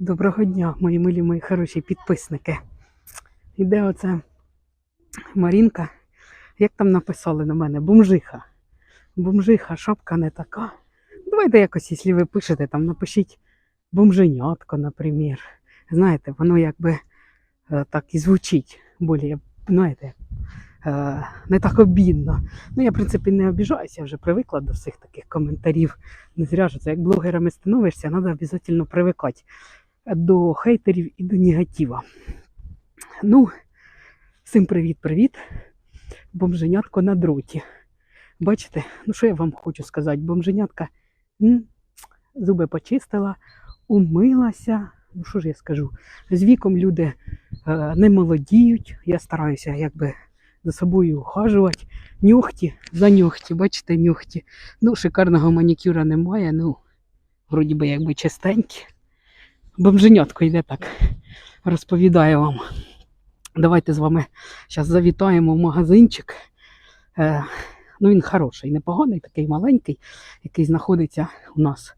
Доброго дня, мої милі, мої хороші підписники. Іде оце Марінка. Як там написали на мене? Бомжиха. Бомжиха, шапка не така. Давайте якось, якщо ви пишете, там напишіть бомженятко, наприклад. Знаєте, воно якби е, так і звучить. Более, знаєте, е, не так обідно. Ну, я, в принципі, не обіжаюся, я вже привикла до всіх таких коментарів. Не зря ж це, як блогерами становишся, треба обов'язково привикати до хейтерів і до негатива. Ну, всім привіт-привіт. Бомженятко на дроті. Бачите, ну що я вам хочу сказати? Бомженятка м, зуби почистила, умилася. Ну, що ж я скажу? З віком люди е, не молодіють. Я стараюся якби за собою ухажувати. Нюхті за нюхті, бачите, нюхті. Ну, шикарного манікюра немає, ну, вроді би якби чистенькі бомженятко йде так. Розповідаю вам. Давайте з вами зараз завітаємо в магазинчик. Е, ну, він хороший, непоганий, такий маленький, який знаходиться у нас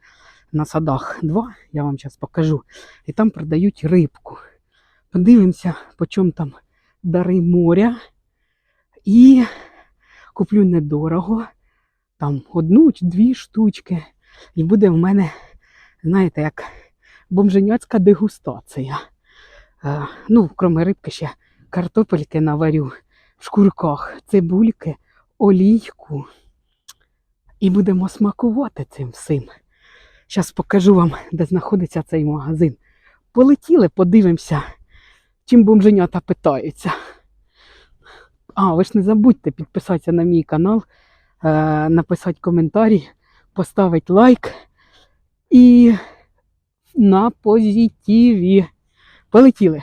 на садах два. Я вам зараз покажу. І там продають рибку. Подивимося, по чому там дари моря. І куплю недорого. Там одну чи дві штучки. І буде в мене, знаєте, як бомженяцька дегустація. Е, ну, крім рибки, ще картопельки наварю в шкурках, цибульки, олійку. І будемо смакувати цим всім. Зараз покажу вам, де знаходиться цей магазин. Полетіли, подивимося, чим бомженята питаються. А, ви ж не забудьте підписатися на мій канал, е, написати коментарі, поставити лайк. І на позитиві. Полетіли.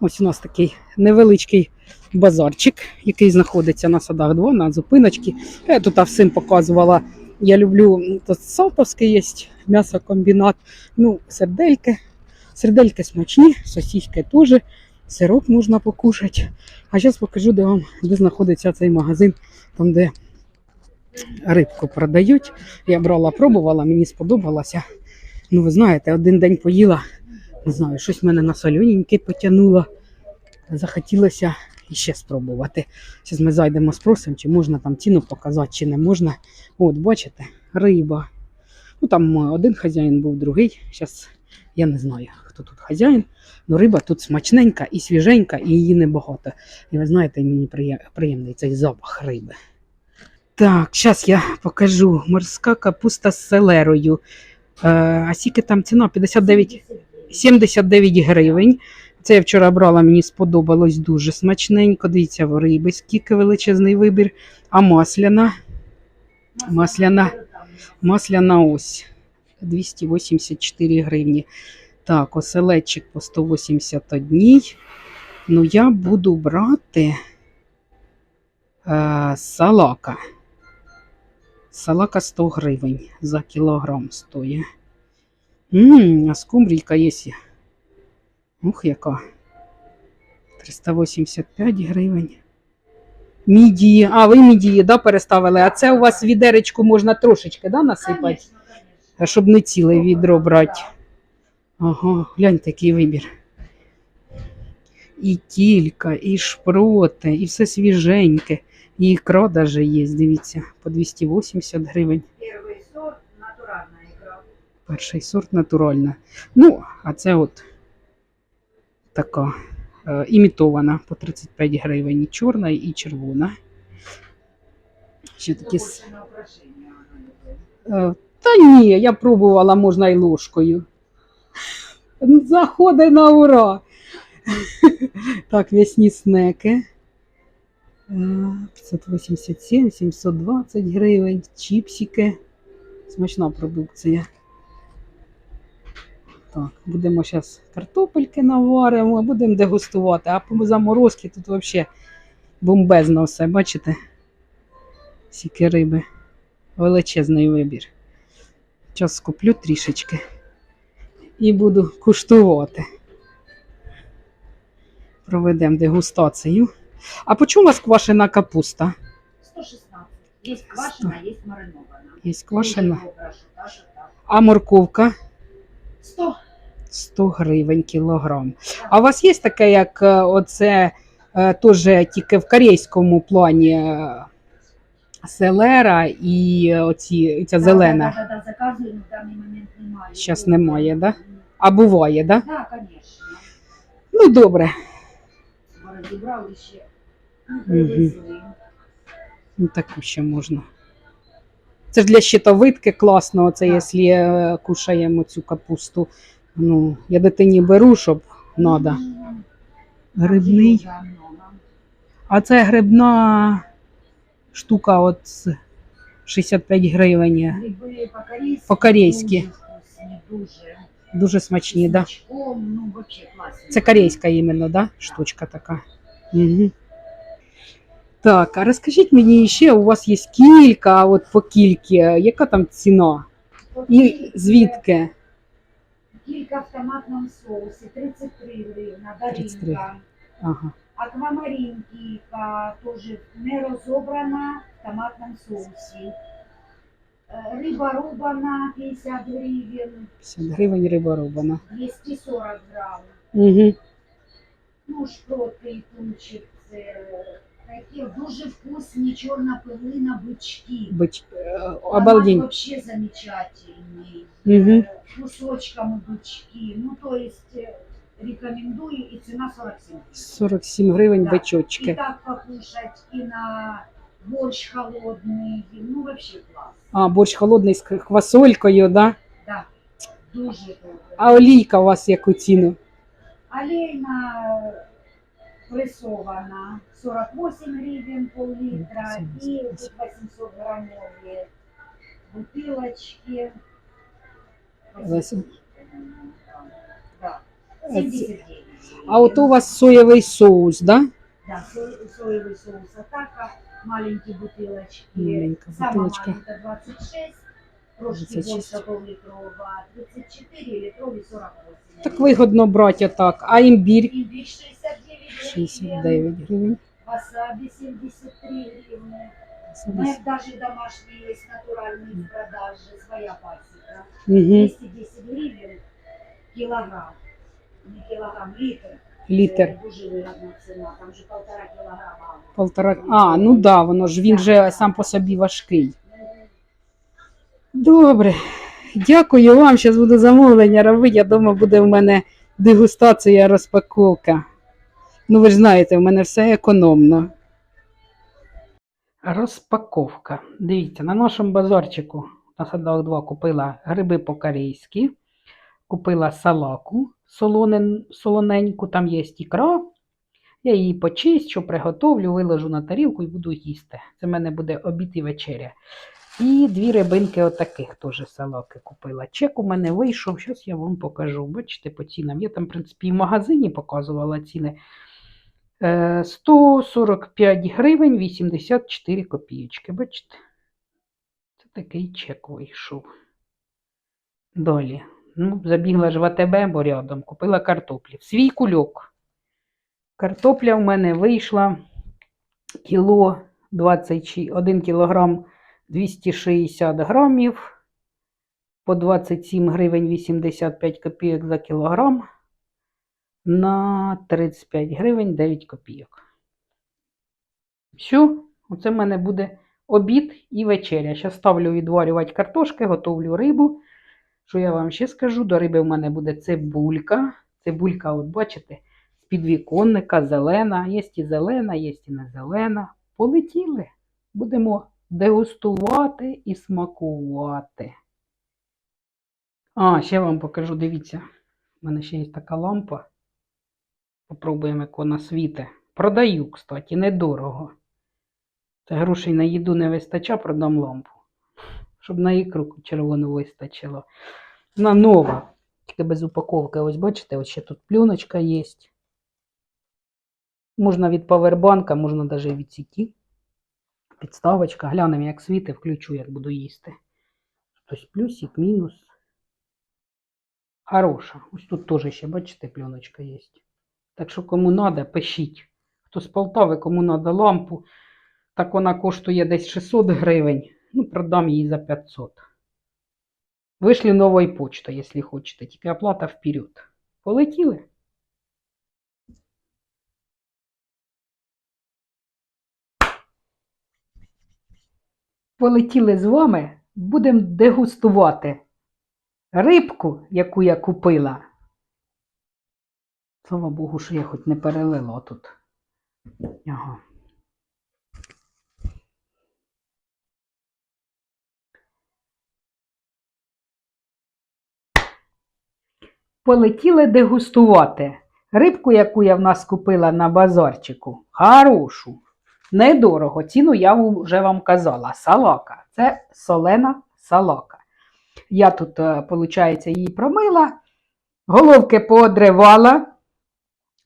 Ось у нас такий невеличкий базарчик, який знаходиться на садах 2, на зупиночці. Я тут всім показувала. Я люблю тут Салтовський є м'ясокомбінат. Ну, сердельки. Сердельки смачні, сосиски теж. Сироп можна покушати. А зараз покажу, де вам де знаходиться цей магазин, там, де рибку продають. Я брала, пробувала, мені сподобалося. Ну, ви знаєте, один день поїла, не знаю, щось мене на солененьке потягнуло. Захотілося іще спробувати. Зараз ми зайдемо, спросимо, чи можна там ціну показати, чи не можна. От, бачите, риба. Ну там е, один хазяїн був, другий. Зараз я не знаю, хто тут хазяїн. Ну, риба тут смачненька і свіженька, і її небагато. І ви знаєте, мені приємний цей запах риби. Так, зараз я покажу. Морська капуста з селерою. Е, а скільки там ціна? 59, 79 гривень. Це я вчора брала, мені сподобалось дуже смачненько. Дивіться, в риби, скільки величезний вибір. А масляна. Масляна, масляна ось 284 гривні. Так, оселедчик по 181. Ну, я буду брати е, салака. Салака 100 гривень за кілограм стоїть. Ммм, а скумбрійка є. Ух, яка. 385 гривень. Мідії. А, ви мідії, да, переставили. А це у вас відеречку можна трошечки, да, насипати? А Щоб не ціле відро брати. Ага, гляньте, який вибір. І тілька, і шпроти, і все свіженьке. І ікра даже є, дивіться, по 280 гривень. Первый сорт натуральная икра. Перший сорт натуральна. Ну, а це от така е, імітована по 35 гривень. І чорна, і червона. Ще такі. Е, Та ні, я пробувала, можна і ложкою. Заходи на ура. Так, весні снеки. Е, 587, 720 гривень, чіпсики. Смачна продукція. Так, будемо зараз картопельки наваримо, будемо дегустувати. А по заморозки тут взагалі бомбезно все, бачите? Сіки риби. Величезний вибір. Зараз куплю трішечки і буду куштувати. Проведемо дегустацію. А по чому у вас квашена капуста? 116. Есть квашеная, есть маринована. Є квашена. Так. А морковка? 100. 100 гривень кілограм. А у вас є таке, як е, оце е, теж тільки в корейському плані е, селера і оці, ця зелена? Да, да, да, заказую, но в даний момент немає. Щас немає, да? А буває, так? Да? Да, конечно. Ну добре. Розібрали ще. Привезли. Ну, таку ще можна. Це ж для щитовидки класно, це Так. якщо е, кушаємо цю капусту. Ну, я дитині беру, щоб надо. Грибний. А це грибна штука от 65 гривень. По-корейськи. Дуже смачні, да? Смачком, ну. Це корейська іменно, да? Штучка така. Угу. Так, а розкажіть мені ще, у вас є кілька, а от по кільки, яка там ціна? І звідки? Кілька в томатному соусі, 33 гривна, 33. даринка. Ага. Аквамарин кілька, теж не розобрана в томатному соусі. Е, Риба рубана 50 гривень, 50 гривень риба рубана. 240 грам. Угу. Ну, шпроти і тунчик, це такі дуже вкусні чорна пилина бички. Бич... е, Томат Обалдень. вообще замечательный. Мгм. Э, Кусочками бычки. Ну, то есть э, рекомендую, и цена 47. 47 гривень Да. бичочки. И так покушать, и на борщ холодный. Ну, вообще класс. А, борщ холодний з квасолькою, да? Да, дуже добре. А олійка у вас яку ціну? Олейна прессована 48 гривен пол-литра и тут 800 граммовые бутылочки. Восемь. Да. А 79. А от у вас соєвий соус, да? Да, со- соевый соус атака, маленькие бутылочки. Маленькая Самая бутылочка. маленькая 26, трошки 26. больше пол-литровая, 34, литровый 48. Так вигодно брати отак. А імбір Имбирь 69 гривен. 69 гривень. Васаби 73 гривны. Мед даже домашний есть натуральный в продаже, своя пасека. Угу. 210 гривен килограмм. Не килограмм, литр. Літр. Це Дуже вигідна ціна, там же полтора кілограма. Полтора. А, ну да, воно ж він же сам по собі важкий. Добре. Дякую вам. Зараз буду замовлення робити. Я думаю, буде в мене дегустація, розпаковка. Ну, ви ж знаєте, в мене все економно. Розпаковка. Дивіться, на нашому базарчику на садах 2 купила гриби по-корейськи, купила салаку солонен, солоненьку, там є ікра. Я її почищу, приготовлю, виложу на тарілку і буду їсти. Це в мене буде обід і вечеря. І дві рибинки отаких теж салаки купила. Чек у мене вийшов, зараз я вам покажу. Бачите, по цінам. Я там, в принципі, і в магазині показувала ціни. Е, 145 гривень 84 копійочки. Бачите? Це такий чек вийшов. Далі. Ну, забігла ж в АТБ, бо рядом, купила картоплі. Свій кульок. Картопля в мене вийшла кіло 21 кілограм 260 грамів по 27 гривень 85 копійок за кілограм на 35 гривень 9 копійок. Все, оце в мене буде обід і вечеря. Зараз ставлю відварювати картошки, готовлю рибу. Що я вам ще скажу? До риби в мене буде цибулька. Цибулька, от бачите, з підвіконника, зелена. Є і зелена, є і не зелена. Полетіли. Будемо дегустувати і смакувати. А, ще вам покажу, дивіться. У мене ще є така лампа. Попробуємо, як вона світе. Продаю, кстати, недорого. Це грошей на їду не вистача, продам лампу. Щоб на ікру червону вистачило. Вона нова. Тільки без упаковки. Ось бачите, ось ще тут плюночка є. Можна від павербанка, можна навіть від сіті. Підставочка. Глянемо, як світи, включу, як буду їсти. Тобто плюсик, мінус. Хороша. Ось тут теж ще, бачите, пленочка є. Так що кому треба, пишіть. Хто з Полтави, кому треба лампу. Так вона коштує десь 600 гривень. Ну, продам її за 500. Вийшли новою почтою, якщо хочете. Тільки оплата вперед. Полетіли. Полетіли з вами, будемо дегустувати рибку, яку я купила. Слава Богу, що я хоч не перелила тут. Ага. Полетіли дегустувати рибку, яку я в нас купила на базарчику. Хорошу. Недорого. Ціну я вже вам казала. Салака. Це солена салака. Я тут, виходить, її промила, головки поодривала.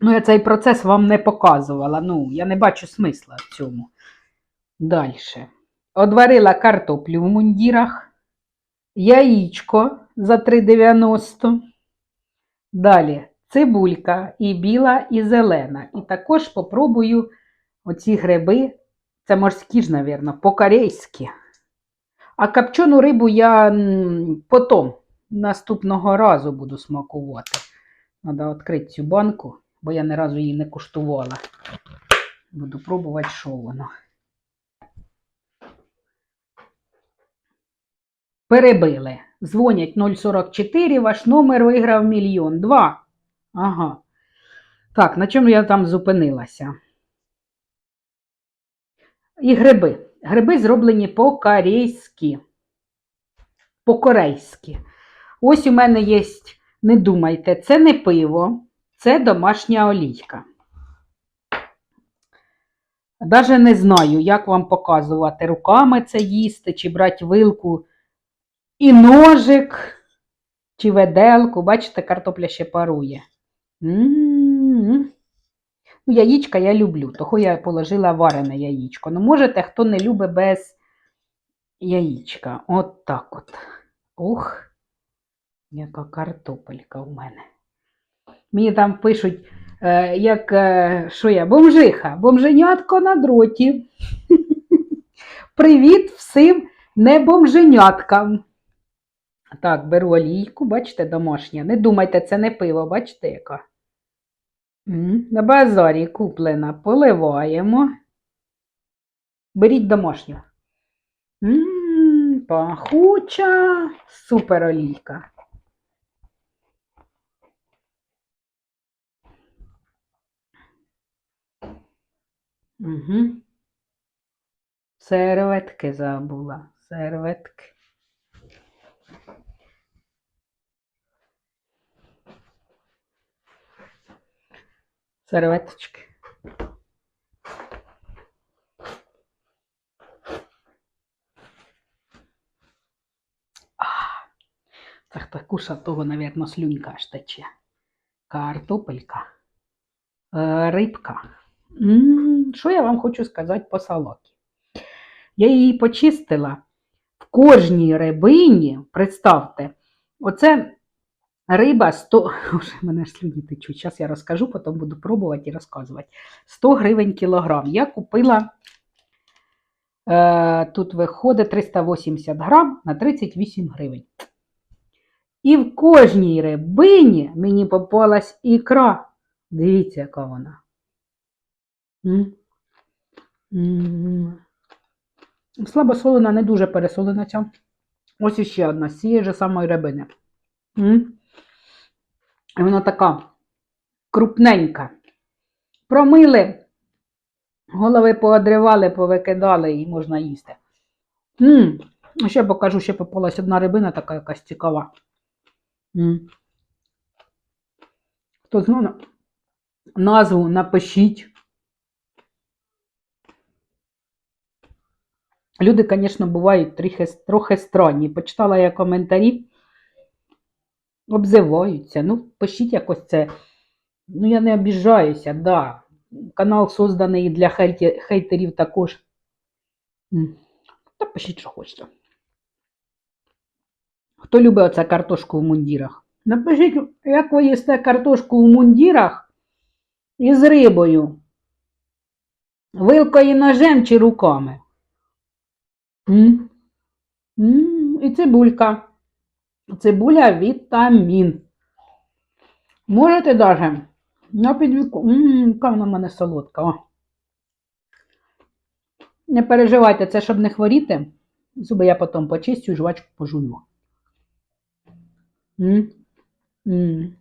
Ну, я цей процес вам не показувала. Ну, я не бачу смисла в цьому. Далі. Одварила картоплю в мундірах, яєчко за 3,90. Далі цибулька і біла, і зелена. І також попробую оці гриби, це морські ж, мабуть, по-корейськи. А копчену рибу я потім, наступного разу буду смакувати. Треба відкрити цю банку, бо я ні разу її не куштувала. Буду пробувати, що воно. Перебили. Дзвонять 044, ваш номер виграв мільйон. Два. Ага. Так, на чому я там зупинилася? І гриби. Гриби зроблені по-корейськи. По-корейськи. Ось у мене є, не думайте, це не пиво, це домашня олійка. Даже не знаю, як вам показувати, руками це їсти, чи брати вилку і ножик, чи веделку. Бачите, картопля ще парує. М-м-м. Ну, яєчка я люблю, того я положила варене яєчко. Ну, можете, хто не любить без яєчка. От так от. Ух, яка картопелька в мене. Мені там пишуть, е, як е, що я, бомжиха, бомженятко на дроті. Привіт всім небомженяткам. Так, беру олійку, бачите, домашня. Не думайте, це не пиво, бачите, яка? На базарі куплена. Поливаємо. Беріть домашню. М, Пахуча. Супер олійка. Угу. Серветки забула. Серветки. Серветочки. Це хто кушав, того, мабуть, слюнька аж тече. Картопелька. Е, рибка. Що я вам хочу сказати по салаті? Я її почистила в кожній рибині, представте, оце риба 100, Уже мене ж слюні течуть, зараз я розкажу, потім буду пробувати і розказувати. 100 гривень кілограм. Я купила, е, тут виходить 380 грам на 38 гривень. І в кожній рибині мені попалась ікра. Дивіться, яка вона. М? М. Слабо солена, не дуже пересолена ця. Ось іще одна з цієї ж самої рибини. І Вона така крупненька. Промили, голови поодривали, повикидали і можна їсти. М, Ще покажу, ще попалась одна рибина, така якась цікава. М. Хто знає назву, напишіть. Люди, звісно, бувають трохи, трохи странні. Почитала я коментарі, обзиваються. Ну, пишіть якось це. Ну, я не обіжаюся, да. Канал созданий для хейтерів також. Та пишіть, що хочете. Хто любить оце картошку в мундірах? Напишіть, як ви їсте картошку в мундірах із рибою. Вилкою ножем чи руками? М? М, І цибулька. Цибуля вітамін. Можете даже на підвіку. Яка вона в мене солодка. О. Не переживайте, це щоб не хворіти. Зуби я потім почистю жвачку пожую. М? М.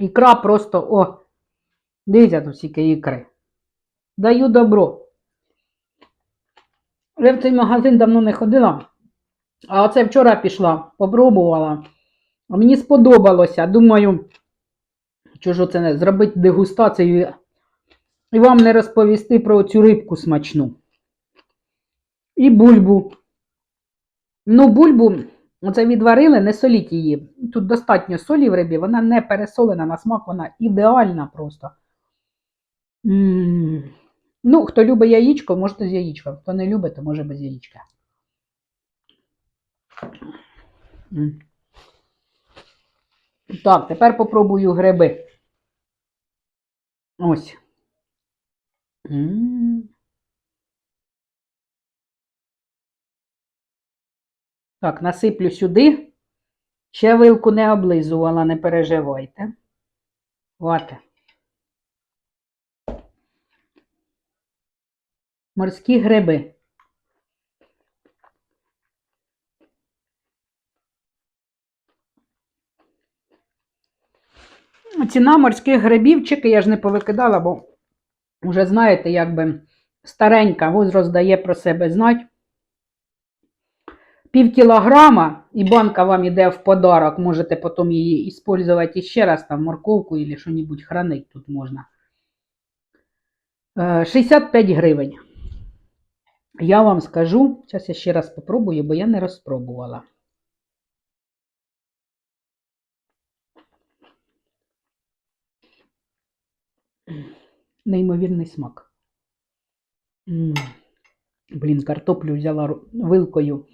Ікра просто, о, дивіться тут скільки ікри. Даю добро. Я в цей магазин давно не ходила, а оце вчора пішла, попробувала. Мені сподобалося. Думаю, що ж це не зробити дегустацію і вам не розповісти про цю рибку смачну. І бульбу. Ну, бульбу, оце відварили, не соліть її. Тут достатньо солі в рибі, вона не пересолена на смак, вона ідеальна просто. М. Ну, хто любить яєчко, можете з яєчком. Хто не любить, то може без яєчка. Так, тепер попробую гриби. Ось. Так, насиплю сюди. Ще вилку не облизувала, не переживайте. От. Морські гриби. Ціна морських грибів, чеки я ж не повикидала, бо вже знаєте, якби старенька возраст дає про себе знати. Пів кілограма, і банка вам іде в подарок, можете потім її використовувати ще раз, там морковку або що-небудь хранить тут можна. Е, 65 гривень. Я вам скажу, зараз я ще раз попробую, бо я не розпробувала. Неймовірний смак. Блін, картоплю взяла вилкою.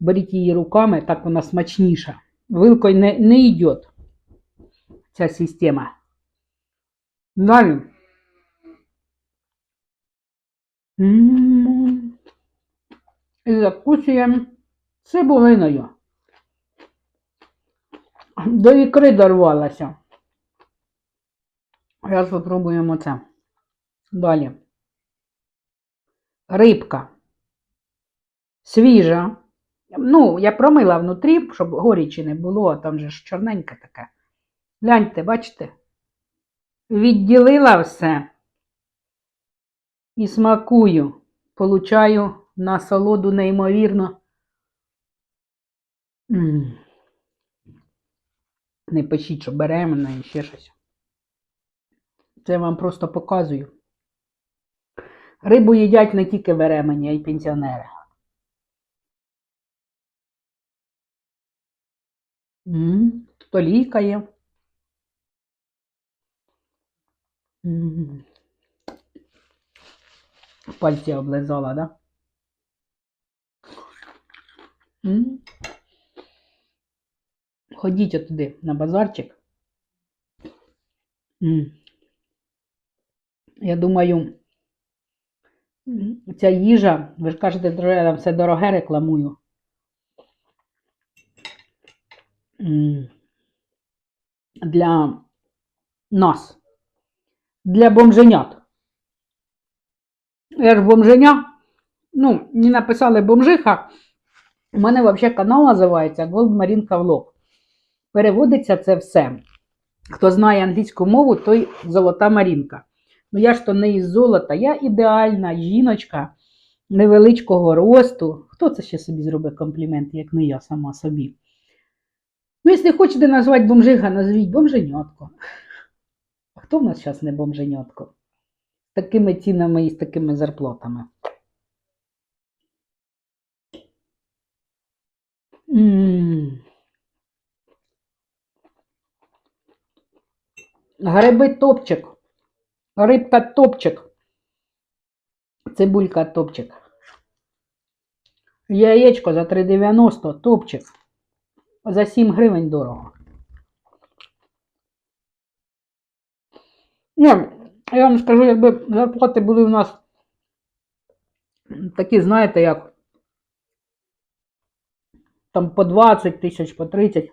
Беріть її руками, так вона смачніша. Вилкою не, не йде ця система. Далі. М. І закусуємо цибулиною. До ікри дорвалася. Зараз спробуємо це. Далі. Рибка. Свіжа. Ну, я промила внутрі, щоб горічі не було, там же ж чорненьке таке. Гляньте, бачите? Відділила все. І смакую. Получаю насолоду неймовірно. Не пишіть, що беременна і ще щось. Це вам просто показую. Рибу їдять не тільки беременні, а й пенсіонери. М, Тут олійка є. М. Пальці облизала, да? М. Ходіть туди на базарчик. Я думаю, ця їжа, ви ж кажете, що я там все дороге рекламую. Для нас, для бомженят. Я ж бомженя. Ну, не написали бомжиха. У мене взагалі канал називається Gold Marine Vlog. Переводиться це все. Хто знає англійську мову, той золота Марінка. Ну я ж то не із золота, я ідеальна жіночка невеличкого росту. Хто це ще собі зробить комплімент, як не я сама собі? Ну, якщо хочете назвати бомжиха, назвіть бомженятко. А хто в нас зараз не бомженятко? З такими цінами і з такими зарплатами. М. Гриби топчик. Рибка топчик. Цибулька топчик. Яєчко за 3,90 топчик. За 7 гривень дорого. Ні, я вам скажу, якби зарплати були у нас такі, знаєте, як там по 20 тисяч, по 30.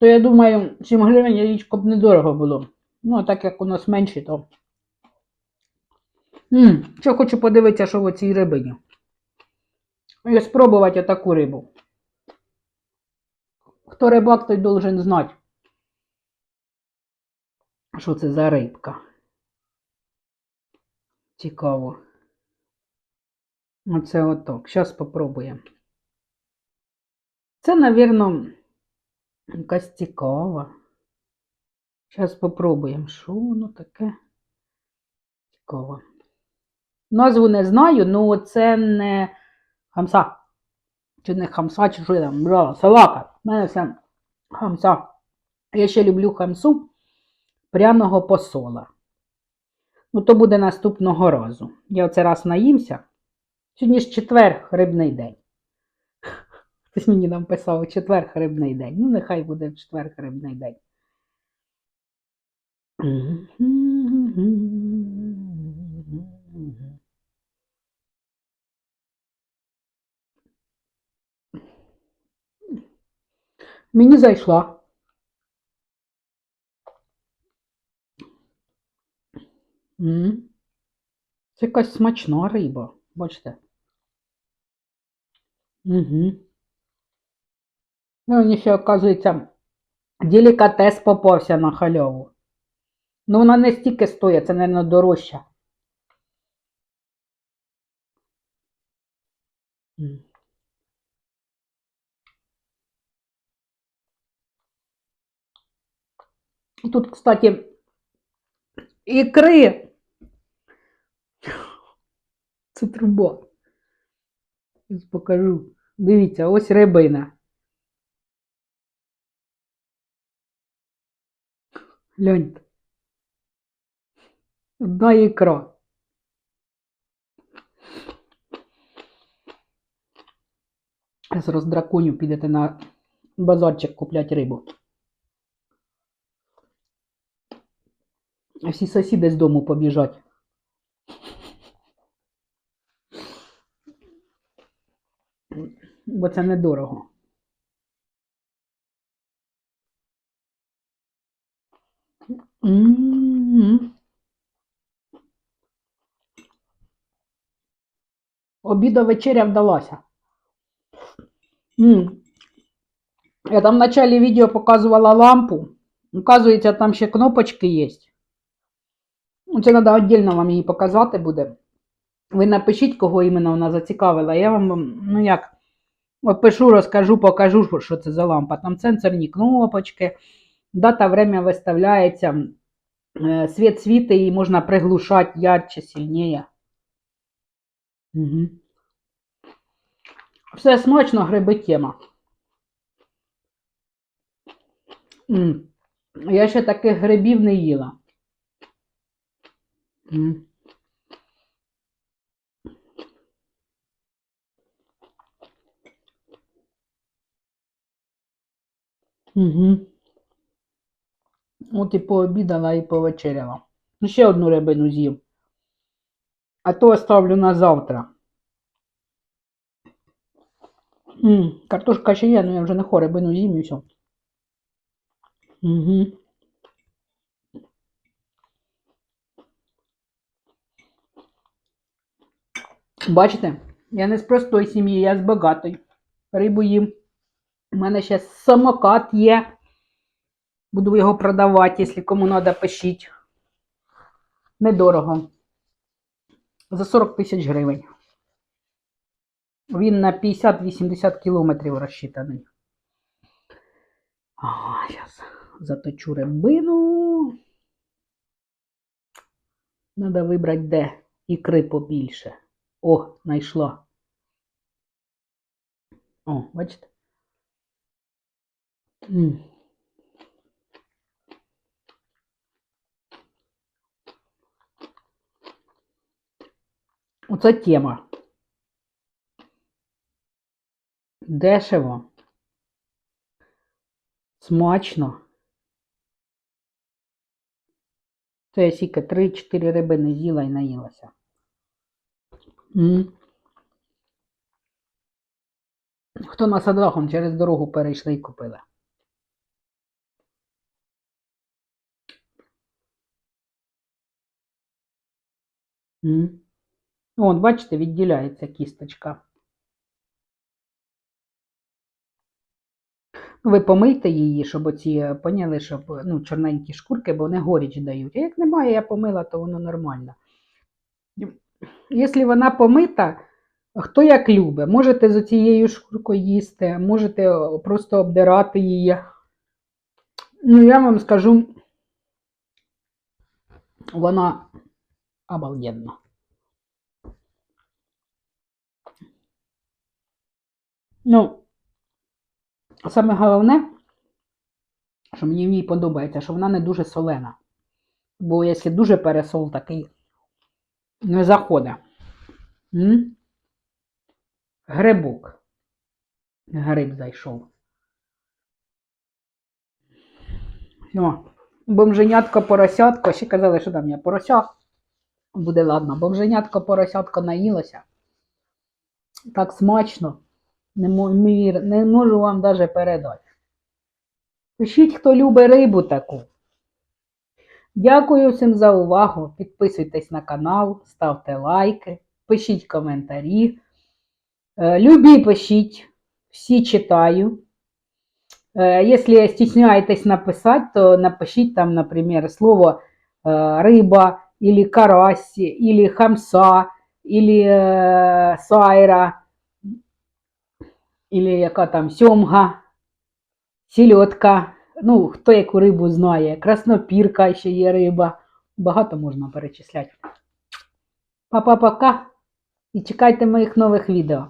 то я думаю, 7 гривень яєчко б недорого було. Ну, а так як у нас менше, то. м що хочу подивитися, що в цій рибині. І спробувати таку рибу. Хто рибак, той должен знати, що це за рибка. Цікаво. Оце отак. Зараз спробуємо. Це, напевно, якась цікава. Зараз спробуємо, що воно таке цікаво. Назву не знаю, але це не хамса. Чи не хамса, чи що я там брала. Салака. У мене це хамса. Я ще люблю хамсу пряного посола. Ну, то буде наступного разу. Я оце раз наїмся. Сьогодні ж четвер рибний день. Хтось мені нам писав, четвер рибний день. Ну, нехай буде четвер рибний день. Мені зайшла. Це якась смачна риба, бачите. Угу. Ну, мені ще, оказується, делікатес попався на халяву. Ну, вона не стільки стоїть, це, мабуть, дорожча. Тут, кстати, ікри. Це труба. Зараз покажу. Дивіться, ось рибина. Гляньте. Одна ікра. Зараз роздраконю підете на базарчик купляти рибу. Всі сусіди з дому побіжать. Бо це недорого. М. Обіда вечеря вдалася. М. Я там в началі відео показувала лампу. Оказується, там ще кнопочки є. Це треба віддільно вам її показати буде. Ви напишіть, кого іменно вона зацікавила. Я вам, ну як, опишу, розкажу, покажу, що це за лампа. Там сенсорні кнопочки, дата, время виставляється, е, світ світи, і можна приглушати ярче, сильніше. Угу. Все смачно, гриби тема. Я ще таких грибів не їла. Угу. От і пообідала, і повечеряла. Ну, ще одну рибину з'їв. А то оставлю на завтра. М, картошка ще є, але я вже не хо рибину з'їм і все. Угу. Бачите, я не з простої сім'ї, я з багатої. Рибу їм. У мене ще самокат є. Буду його продавати, якщо кому треба, пишіть. Недорого. За 40 тисяч гривень. Він на 50-80 кілометрів розчитаний. Зараз заточу рибину. Треба вибрати, де ікри побільше. О, знайшла. О, бачите? Оце тема. Дешево. Смачно. Це я сіка 3-4 риби не з'їла і наїлася. М -м. Хто на садрахом через дорогу перейшли і купили? М -м. От, бачите, відділяється кісточка. Ви помийте її, щоб оці, е, поняли, щоб е, ну, чорненькі шкурки, бо вони горіч дають. А як немає, я помила, то воно нормально. Якщо вона помита, хто як любить, можете з цією шкуркою їсти, можете просто обдирати її. Ну, я вам скажу, вона обалденна. Ну, саме головне, що мені в ній подобається, що вона не дуже солена. Бо якщо дуже пересол такий, не заходить. М? Грибок. Гриб зайшов. О, бомженятко поросятко. Ще казали, що там я порося. Буде ладно. Бомженятко поросятко наїлося. Так смачно. Не, мо- мір- не можу вам навіть передати. Пишіть, хто любить рибу таку. Дякую всім за увагу. Підписуйтесь на канал, ставте лайки, пишіть коментарі. Е, Любі пишіть, всі читаю. Е, Якщо стісняєтесь написати, то напишіть там, наприклад, слово е, риба, или карась, или хамса, или сайра, или яка там сьомга, сільотка. Ну, хто яку рибу знає, краснопірка ще є риба. Багато можна перечисляти. Па-па-пока і чекайте моїх нових відео.